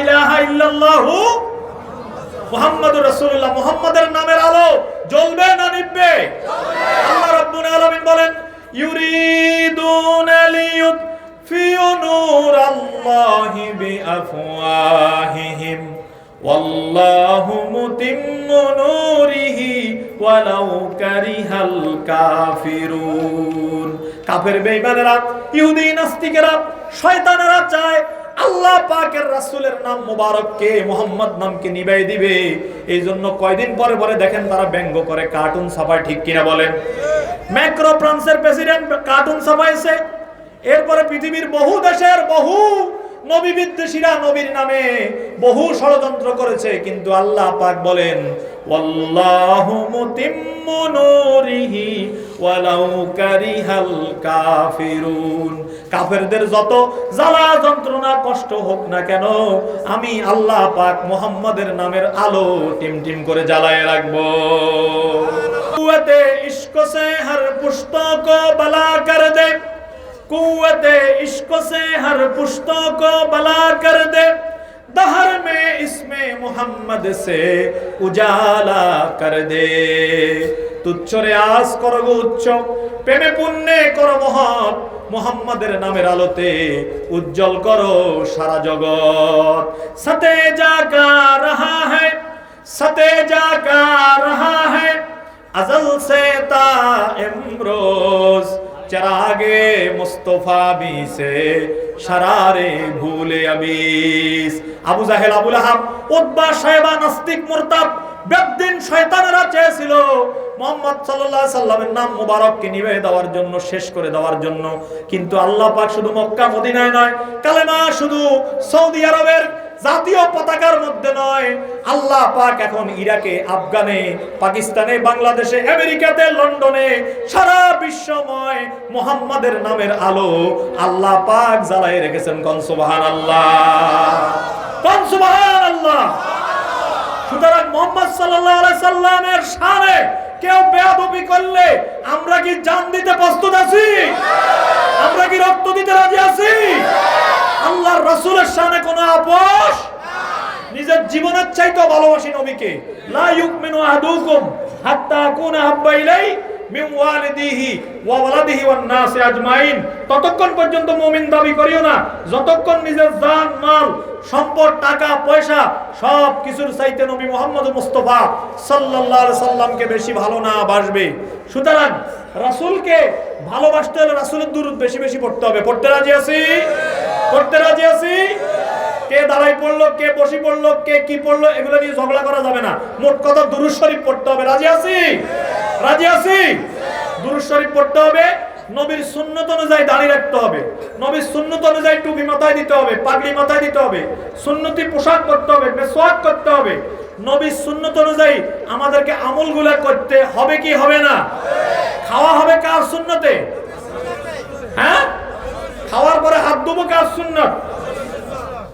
ইলাহা ইল্লাল্লাহু মুহাম্মাদুর নামের আলো জ্বলবে না নিভবে? আল্লাহ রাব্বুল আলামিন বলেন, ইউরিদুনা লিয়ুতফিউ নূরাল্লাহি বিআফওয়াহিহিম। ওয়াল্লাহু মুতিম্মু নূরিহি ওয়ালাউ কারিহাল কাফিরুন। কাফের বেঈমানেরা, ইহুদি নাস্তিকেরা, শয়তানেরা চায় আল্লাহ পাকের রাসুলের নাম মোবারককে মোহাম্মদ নামকে নিবাই দিবে। এই জন্য কয়দিন পরে পরে দেখেন তারা ব্যঙ্গ করে কার্টুন ছাপায়, ঠিক কিনা বলেন? ম্যাক্রো ফ্রান্সের প্রেসিডেন্ট কার্টুন ছাপাইছে। এরপরে পৃথিবীর বহু দেশের বহু নবী বিদ্বেষীরা নবীর নামে বহু ষড়যন্ত্র করেছে, কিন্তু আল্লাহ পাক বলেন, ওয়াল্লাহু মুতিম্মু নূরিহি ওয়ালাউ কাফেরদের যত জ্বালা যন্ত্রণা কষ্ট হোক না কেন, আমি আল্লাহ পাক মুহাম্মাদের নামের আলো টিম টিম করে জ্বালায় রাখব। কুয়াতে ইশক সে হর পুস্তক কো قوت عشق سے ہر پشتوں کو بلا کر دے دہر میں اس میں محمد سے উজালা কর দে। তুচ্ছ রেয়াজ কর উচ্চ, প্রেমে পুণ্যে কর মহৎ। মোহাম্মদের নামের আলোতে উজ্জ্বল করো সারা জগৎ। সাথে যা কা রাহা হ্যায় সাথে যা কা রাহা হ্যায় আজল সে তা এমরোজ। চেরাগে মুস্তফা বিসে সারারে ভুলে আবিস আবু জাহেল আবুল আহাব উদ্বা সাহেবা, নাস্তিক, মোরতাব, বেদিন শয়তানেরা চেয়েছিল মোহাম্মদ সাল্লাহ সাল্লামের নাম মুবারককে নিবে দেওয়ার জন্য, শেষ করে দেওয়ার জন্য। কিন্তু আল্লাহ পাক শুধু মক্কা, মদিনায় নয়, কালেমা শুধু সৌদি আরবের জাতীয় পতাকার মধ্যে নয়। আল্লাহ পাক এখন ইরাকে, আফগানে, পাকিস্তানে, বাংলাদেশে, আমেরিকাতে, লন্ডনে, সারা বিশ্বময় মোহাম্মদের নামের আলো আল্লাহ পাক জ্বালায় রেখেছেন। কন সুবহানাল্লাহ। কন সুবহানাল্লাহ। সুতরাং মোহাম্মদ সাল্লাল্লাহু আলাইহি সাল্লামের শানে কেউ বেয়াদবি করলে আমরা কি জান দিতে প্রস্তুত আছি? আমরা কি রক্ত দিতে রাজি আছি আল্লাহর রাসূলের শানে কোনো আপোষ? নিজের জীবনের চাইতে ভালোবাসি নবীকে। লা ইউমিনু আহাদুকুম হাত্তা আকুনা হাব্বা ইলাই মিন ওয়ালিদিহি ওয়া ওয়ালাদিহি ওয়ান নাসি আজমাইন। ততক্ষণ পর্যন্ত মুমিন দাবি করিও না। যতক্ষণ নিজের জান, মাল, সম্পদ, টাকা, পয়সা সব কিছুর চাইতে নবী মুহাম্মদ মুস্তাফা সাল্লাল্লাহু আলাইহি সাল্লামকে বেশি ভালো না বাসবে। সুতরাং রাসূলকে ভালোবাসতে হলে রাসূলের দুরূদ বেশি বেশি পড়তে হবে। পড়তে রাজি আছি? পড়তে রাজি আছি? কে দাঁড়াই পড়ল, কে বসি পড়ল, কে কি পড়ল, এগুলো নিয়ে ঝগড়া করা যাবে না। মোট কথা দুরুজ শরীফ পড়তে হবে। রাজি আছি? রাজি আছি? দুরুজ শরীফ পড়তে হবে। নবীর সুন্নত অনুযায়ী দাঁড়িয়ে রাখতে হবে। নবীর সুন্নত অনুযায়ী টুপি মাথায় দিতে হবে, পাগড়ি মাথায় দিতে হবে, সুন্নতি পোশাক করতে হবে, মেসওয়াক করতে হবে। নবীর সুন্নত অনুযায়ী আমাদেরকে আমলগুলা করতে হবে কি হবে না? খাওয়া হবে কার সুন্নতে হ্যাঁ খাওয়ার পরে কাজ শূন্য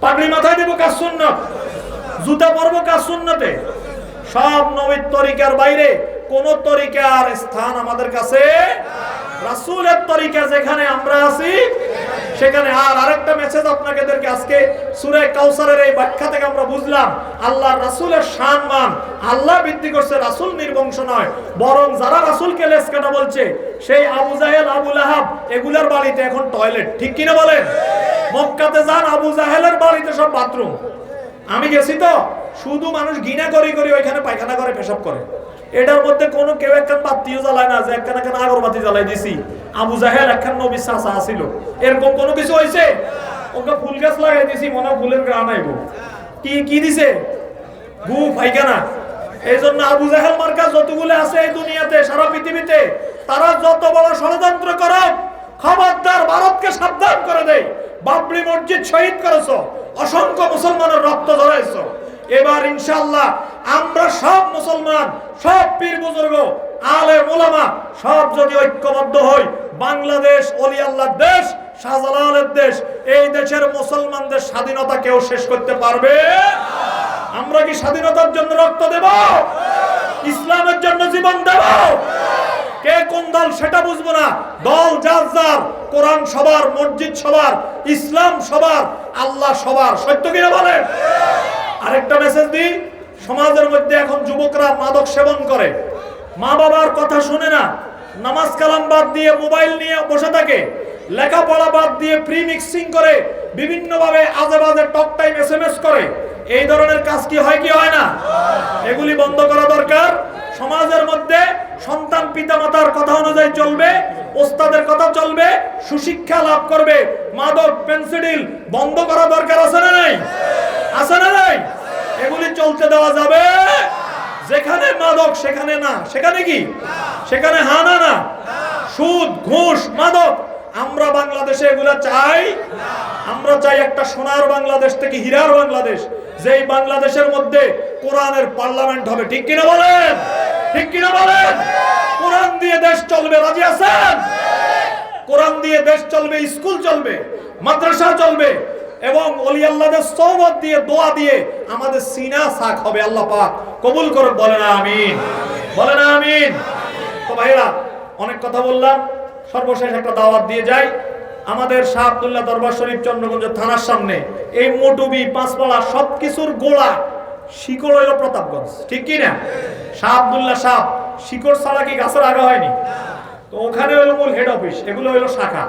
পাগড়ি মাথায় দেবো কাজ শূন্য জুতা পরবো কাজ সুন্নতে? সব নবীর তরিকার বাইরে কোন তরিকার স্থান আমাদের কাছে রাসুলের তরিকা যেখানে আমরা আছি সেখানে আর আরেকটা মেসেজ আপনাদেরকে আজকে সূরা কাউসারের এই ব্যাখ্যা থেকে আমরা বুঝলাম, আল্লাহ রাসূলের মান, আল্লাহ বৃদ্ধি করছে রাসূল নির্বংশ নয়, বরং যারা রাসূলকে লেস কাটা বলছে, সেই আবু জাহেল, আবু লাহাব, এগুলার বাড়িতে এখন টয়লেট ঠিক কিনা বলেন? মক্কাতে যান, আবু জাহেলের বাড়িতে সব বাথরুম আমি গেছি তো, শুধু মানুষ ঘৃণা করি করি ওইখানে পায়খানা করে, পেশাব করে। এটার মধ্যে কোনো কেউ একখান বাতিও জ্বালায় না, যে একখান একখান আগরবাতি জ্বালাই দিছি। আবু জাহেল একখান নবী চাষা আসিল এরকম কোনো কিছু হয়েছে ওকে ফুল গাছ লাগাই দিছি, মনে ফুলের গ্রাম আইব। কি কি দিছে? গু পায়খানা। এই জন্য আবু জাহেল মার্কা যতগুলো আছে এই দুনিয়াতে, সারা পৃথিবীতে, তারা যত বড় ষড়যন্ত্র করো খবরদার ভারতকে সাবধান করে দেয় বাবরি মসজিদ শহীদ করেছ, অসংখ্য মুসলমানের রক্ত ধরাইছ এবার ইনশাআল্লাহ আমরা সব মুসলমান, সব পীর বুজুর্গ আলে মোলামা সব যদি ঐক্যবদ্ধ হই, বাংলাদেশ অলি আল্লাহর দেশ, শাহজালালের দেশ, এই দেশের মুসলমানদের স্বাধীনতা কেউ শেষ করতে পারবে? আমরা কি স্বাধীনতার জন্য রক্ত দেব? ইসলামের জন্য জীবন দেব? কে কোন দল সেটা বুঝব না। দল যার যার, কোরআন সবার, মসজিদ সবার, ইসলাম সবার, আল্লাহ সবার। সত্য কিনা বলেন? আরেকটা মেসেজ দিই। সমাজের মধ্যে এখন যুবকরা মাদক সেবন করে। মা বাবার কথা শুনে না, নামাজ কালাম বাদ দিয়ে মোবাইল নিয়ে বসে থাকে, লেখাপড়া বাদ দিয়ে প্রি মিক্সিং করে, বিভিন্নভাবে আজে বাজে talk time S M S করে। এই ধরনের কাজ কি হয় কি হয় না? এগুলি বন্ধ করা দরকার। সমাজের মধ্যে সন্তান পিতামাতার কথা অনুযায়ী চলবে, ওস্তাদের কথা চলবে, সুশিক্ষা লাভ করবে, মাদক পেন্সিডিল বন্ধ করা দরকার আছে না নাই? আছে না নাই? এগুলি চলতে দেওয়া যাবে। যেখানে মাদক, সেখানে না। সেখানে কি? সেখানে হানা না সুদ, ঘুষ, মাদক। আমরা বাংলাদেশে এগুলা চাই আমরা চাই একটা সোনার বাংলাদেশ থেকে হীরার বাংলাদেশ, যেই বাংলাদেশের মধ্যে কোরআনের পার্লামেন্ট হবে। ঠিক কিনা বলেন? ঠিক কিনা বলেন? কোরআন দিয়ে দেশ চলবে, রাজি আছেন? কোরআন দিয়ে দেশ চলবে, স্কুল চলবে, মাদ্রাসা চলবে এবং অলি আল্লাহদের সহবত দিয়ে, দোয়া দিয়ে আমাদের সিনা সাক হবে, আল্লাহ পাক কবুল করুন বলে না আমিন। বলে না আমিন। তো ভাইরা অনেক কথা বললাম, সর্বশেষ একটা দাওয়াত দিয়ে যাই। আমাদের শাহ আব্দুল্লাহ দরবার শরীফ চন্দ্রগঞ্জ থানার সামনে, এই মোটুবি, পাঁচপাড়া সবকিছুর গোড়া শিকড় হইল প্রতাপগঞ্জ, ঠিক কি না? শাহ আব্দুল্লাহ সাহ, শিকড় ছাড়া কি গাছের আগা হয়নি? তো ওখানে হলো মূল হেড অফিস এগুলো হলো শাখা।